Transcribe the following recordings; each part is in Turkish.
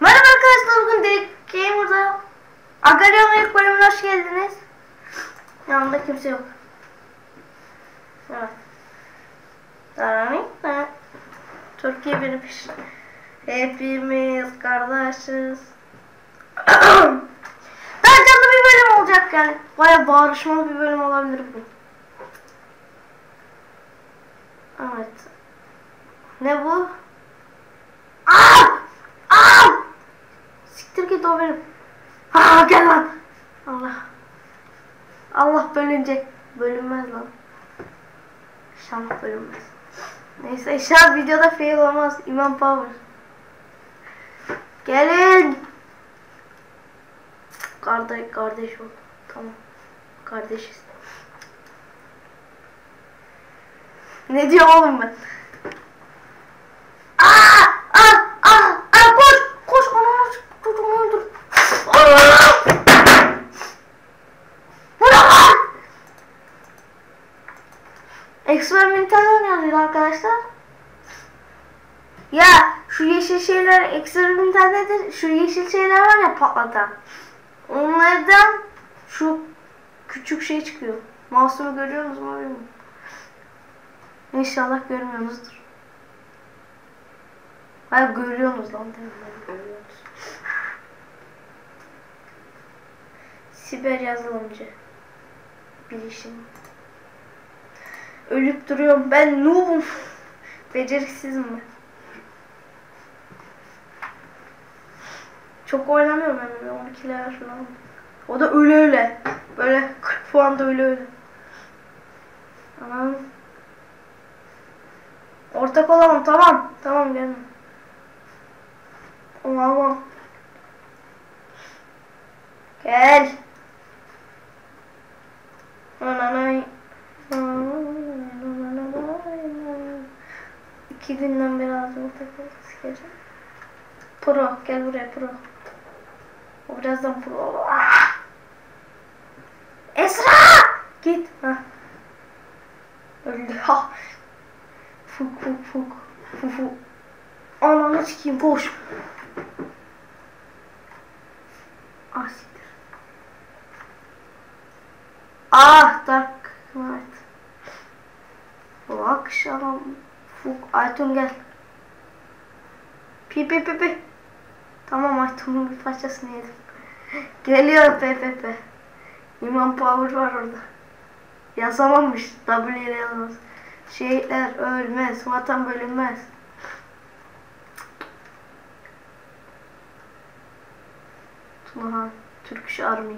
Merhaba arkadaşlar bugün Delik Gamer'da Agaryon'un ilk bölümüne hoş geldiniz. Yanımda kimse yok. Evet. Darani. Türkiye benim peşim. Hepimiz kardeşiz. Daha canlı bir bölüm olacak yani. Baya bağırışmalı bir bölüm olabilir bu. Evet. Ne bu? Aa! Aa! Siktir git o benim. Aa gel lan. Allah. Allah bölünecek. Bölünmez lan. İnşallah bölünmez. Neyse inşallah videoda fail olmaz. İman Power. Gelin. Kardeş, kardeş ol. Tamam. Kardeşiz. Ne diyor oğlum ben? Aa! Aa! Aa! Aa! Koş! Koş! Onu çocuğunu öldür. Bırak! Eksperimental oynuyoruz arkadaşlar. Ya şu yeşil şeyler eksperimental nedir? Şu yeşil şeyler var ya patlatan. Onlardan şu küçük şey çıkıyor. Mouse'umu görüyor musunuz. İnşallah görmüyorsunuzdur. Hayır görüyorsunuz lan değil mi? Görüyorsunuz. Siber yazılımcı. Bilişim. Ölüp duruyorum. Ben noobum. Beceriksizim ben. Çok oynamıyorum ben. 12 level falan. O da öyle öyle. Böyle 40 puan da öyle öyle. Tamam. Ortak olalım tamam. Tamam gelme. Tamam. Gel. Nananay. İki günden beri ağzıma takıldı. Pro gel buraya pro. O birazdan pro. Esra! Git. Ha. Öldü. Ha. Fuk fuk fuk. Fuk fuk. Ananı sikeyim koş. Ah siktir. Ah Dark Knight. Bu akşam Fuk Aytun gel. Pi pi pi pi. Tamam Aytun'un bir parçasını yedim. Geliyor pe. İman Power var orada. Yazamamış. W ile yazamaz. Şehitler ölmez. Vatan bölünmez. Tunahan. Turkish Army.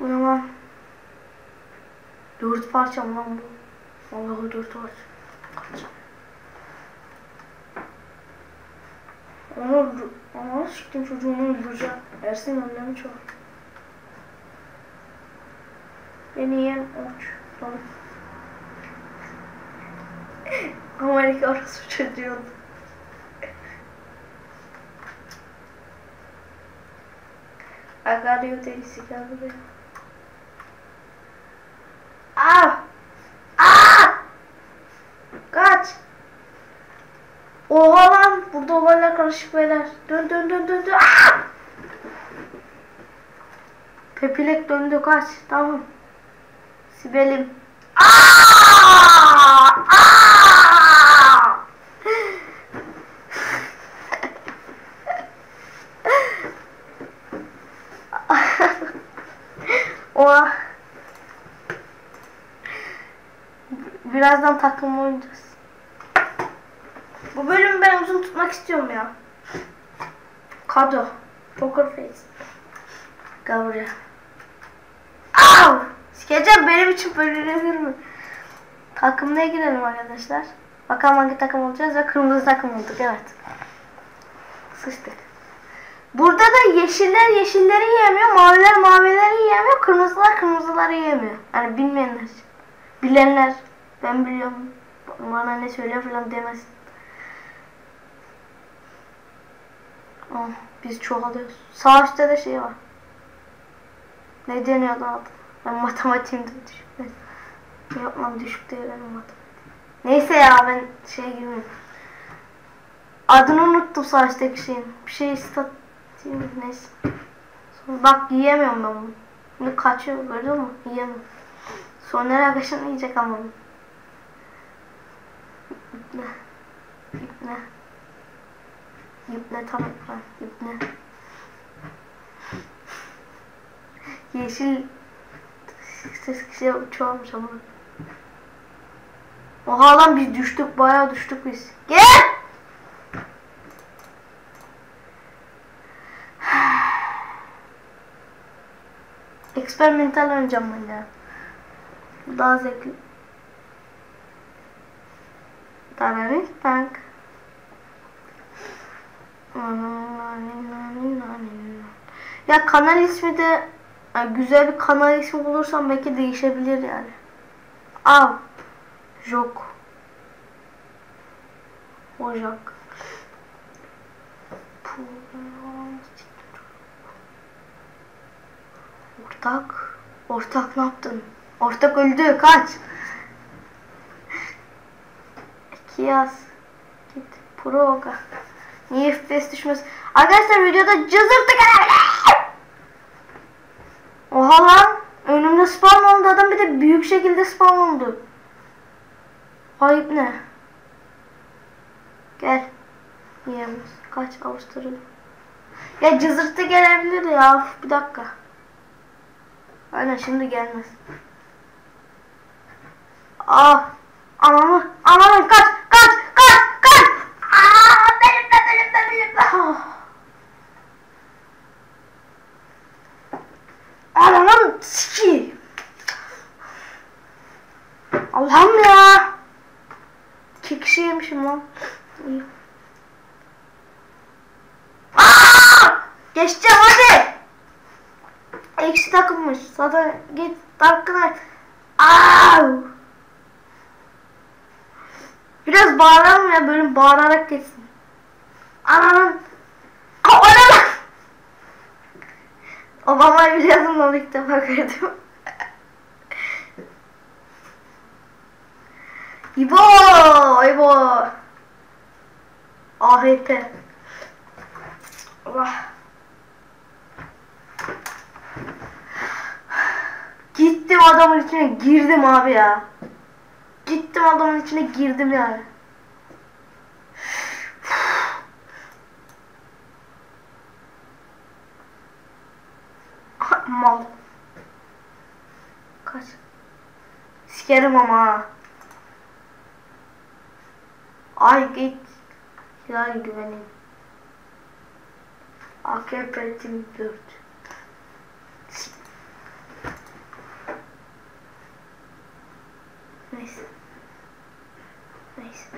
Uyanmam. Dört parça mı lan bu? Vallahi dört parça. Onu, onu siktim çocuğunu öldüreceğim. Ersin önlemi çok. Beni yiyen uç. Tamam. Amerika orası çocuğu. Agario delisi gel buraya. Aa! Aa! Kaç! Oha lan! Burada olaylar karışık beyler. Dön dön dön dön dön. Aa! Pepilek döndü kaç. Tamam. Sibelim. Oha. Birazdan takım oynayacağız. Bu bölümü ben uzun tutmak istiyorum ya. Kado. Poker face. Au! Sikeceğim benim için bölünebilir mi? Takımına girelim arkadaşlar. Bakalım hangi takım olacağız ve kırmızı takım olduk evet. Sıçtık. Burada da yeşiller yeşilleri yiyemiyor, maviler mavileri yiyemiyor, kırmızılar kırmızıları yiyemiyor. Yani bilmeyenler. Bilenler, ben biliyorum, bana ne söylüyor falan demesin. Oh, biz çoğalıyoruz. Sağ üstte de şey var. Ne deniyordu adı? Ben matematiğimde düşük. Neyse. Yapmam düşük değil matematik. Neyse ya ben şey girmeyeyim. Adını unuttum saçtaki şeyin. Bir şey istatayım neyse. Sonra bak yiyemiyorum ben bunu. Şimdi kaçıyor gördün mü? Yiyemiyorum. Sonra nereye kaçın yiyecek ama bunu. İpne. İpne. İpne tam ekran. Yeşil ses kişiye uçuyormuş ama. Oha lan biz düştük bayağı düştük biz. Gel! Experimental oynayacağım ben ya. Bu daha zevkli. Danarik tank. Ya kanal ismi de yani güzel bir kanal ismi bulursam belki değişebilir yani. Av. Jok. Ocak. Ortak. Ortak ne yaptın? Ortak öldü. Kaç. İki yaz. Git. Proga. Niye FPS düşmez? Arkadaşlar videoda cızırtı gelebilir. Oha lan. Önümde spam oldu adam bir de büyük şekilde spam oldu. Ayıp ne? Gel. Yiyemez. Kaç Avusturya. Ya cızırtı gelebilir ya. Uf, Bir dakika. Aynen şimdi gelmez. Ah. Kaç. Kaç. Kaç. Kaç. Aa, benim de benim de benim de. Ah. Ananın siki. Allah'ım ya. İki kişi yemişim lan. İyi. Aa! Geçeceğim hadi. Takılmış. Zaten git Dark'ına. Au! Biraz bağıralım ya bölüm bağırarak geçsin. Ananın. Aa, o ne lan? Obama'yı biliyordum onu ilk defa gördüm. İbo! İbo! AHP. Allah. Gittim adamın içine girdim abi ya. Gittim adamın içine girdim yani. Mal. Kaç. Sikerim ama. Ay git. Hilal güveneyim. AKP Team 4. Neyse. Neyse.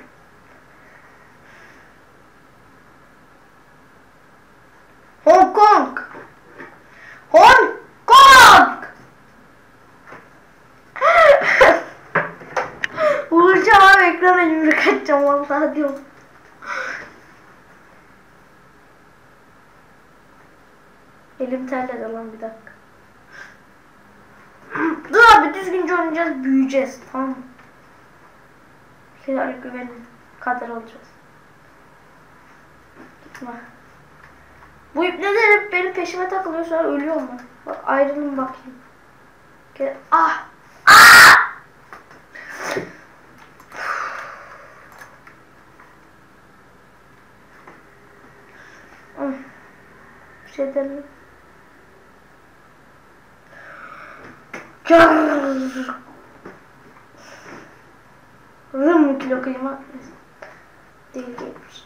Hong Kong. Hong Kong. Vuracağım abi ekrana yumruk atacağım vallahi diyorum. Elim terledi lan bir dakika. Dur abi düzgünce oynayacağız, büyüyeceğiz tamam mı? Hilal güvenin kadar olacağız. Gitme. Bu ipneler hep benim peşime takılıyor sonra ölüyorum ben. Bak ayrılın bakayım. Gel. Ah! Ah! Bir şey. Rım kilo kıyma. Değil değilmiş.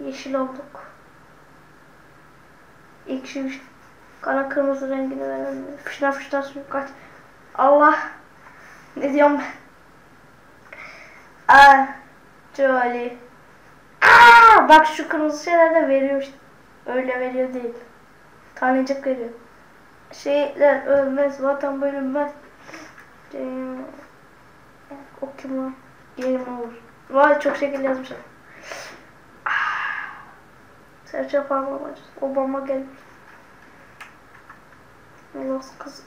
Yeşil olduk. İlk şu kara kırmızı rengini verelim. Fışlar fışlar suyu kaç. Allah. Ne diyorum ben? Aa. Jolly. Aa, bak şu kırmızı şeyler de veriyor işte. Öyle veriyor değil. Tanecik veriyor. Şeyler ölmez, vatan bölünmez. Ee, o kim lan? Yerim olur. Vay çok şekil yazmışlar. Ah. Serçe parmağım acısı. Obama gelmiş. Olsun kız.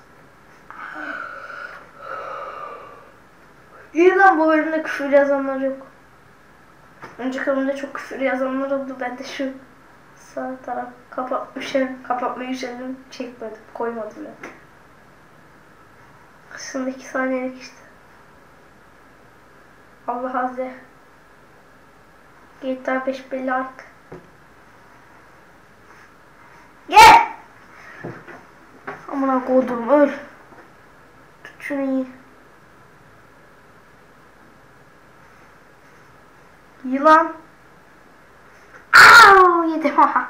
Lan bu bölümde küfür yazanlar yok. Önceki bölümde çok küfür yazanlar oldu. Ben de şu sağ taraf kapatmışım. Kapatmayı üşendim. Çekmedim. Koymadım ya. Aslında iki saniyelik işte. Allah azze. GTA 5 bir like. Gel! Amına kodum öl. Tut şunu iyi. Yılan. Aa, yedim ha.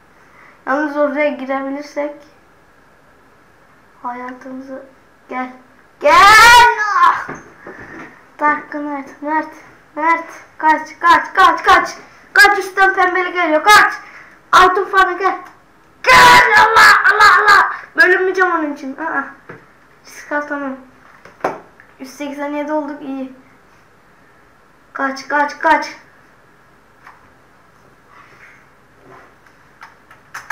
Yalnız oraya girebilirsek hayatımızı gel. Gel! Dark Knight, Mert, Mert, kaç, kaç, kaç, kaç. Kaç üstten pembeli geliyor, kaç. Altın fanı gel. Gel Allah, Allah, Allah. Bölünmeyeceğim onun için. Aa. Risk tamam. 187 olduk iyi. Kaç, kaç, kaç.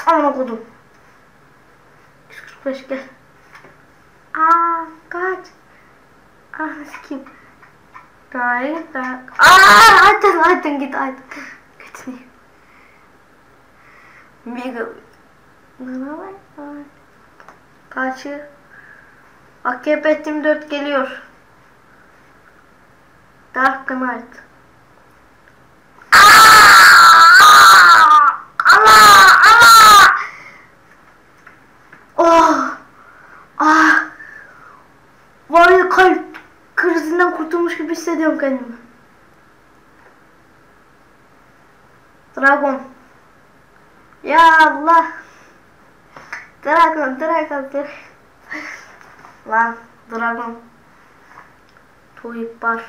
Aman okudum. 145 gel. Aa, kaç. Ah, kim? Hayır, ben... Aa, Aydın, Aydın git Aydın. Götünü. Mega. Bana bak. Kaçı? AKP Team 4 geliyor. Dark Knight. Aa! Allah! Allah! Oh! Ah! Var ya kalp krizinden kurtulmuş gibi hissediyorum kendimi. Dragon. Ya Allah. Dragon, Dragon, Dragon. Lan, Dragon. Tuyuk var.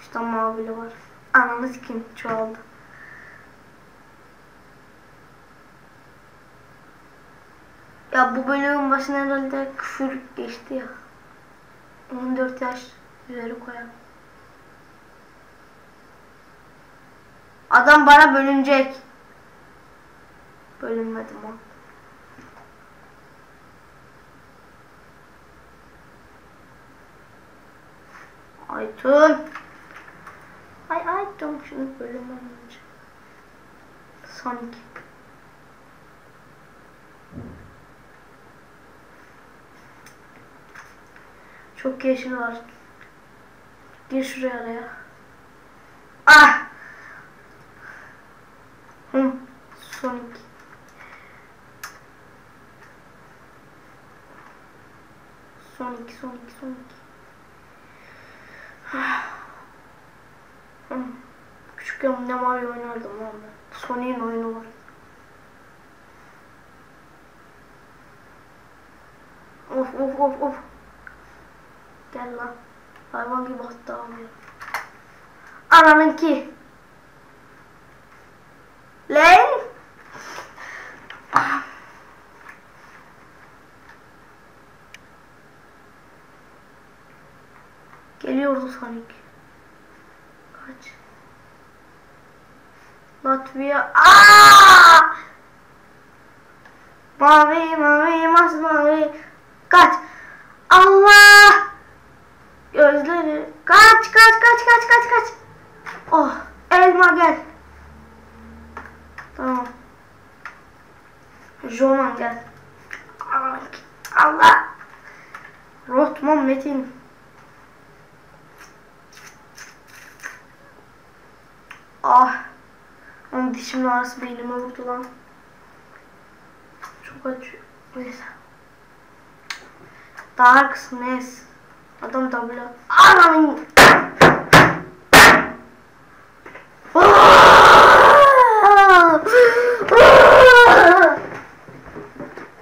İşte mavili var. Ananı kim çoğaldı. Ya bu bölümün başına herhalde küfür geçti ya. 14 yaş üzeri koyan. Adam bana bölünecek. Bölünmedim o. Aytun. Ay Aytun şunu bölünmem önce. Sonic. Çok yeşil var. Gir şuraya araya. Ah! Hı. Sonic. Sonic, Sonic, Sonic. Ah. Hı. Küçükken ne Mario oynardım lan ben. Sonic'in oyunu var. Of of of of. Gel lan. Hayvan gibi hatta alıyor. Ananınki. Lan. Geliyordu Sonic. Kaç. Latvia. Aa! Mavi mavi masmavi. Kaç. Allah! Gözleri. Kaç kaç kaç kaç kaç kaç. Oh elma gel. Tamam. Jonan gel. Allah. Rotman Metin. Ah. Onun dişimin arası beynime vurdu lan. Çok acıyor. Neyse. Darkness. Adam at. Ananın.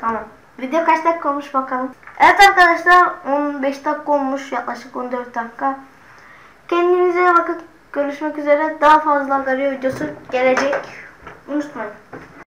Tamam. Video kaç dakika olmuş bakalım. Evet arkadaşlar 15 dakika olmuş yaklaşık 14 dakika. Kendinize bakın. Görüşmek üzere. Daha fazla garıyor videosu gelecek. Unutmayın.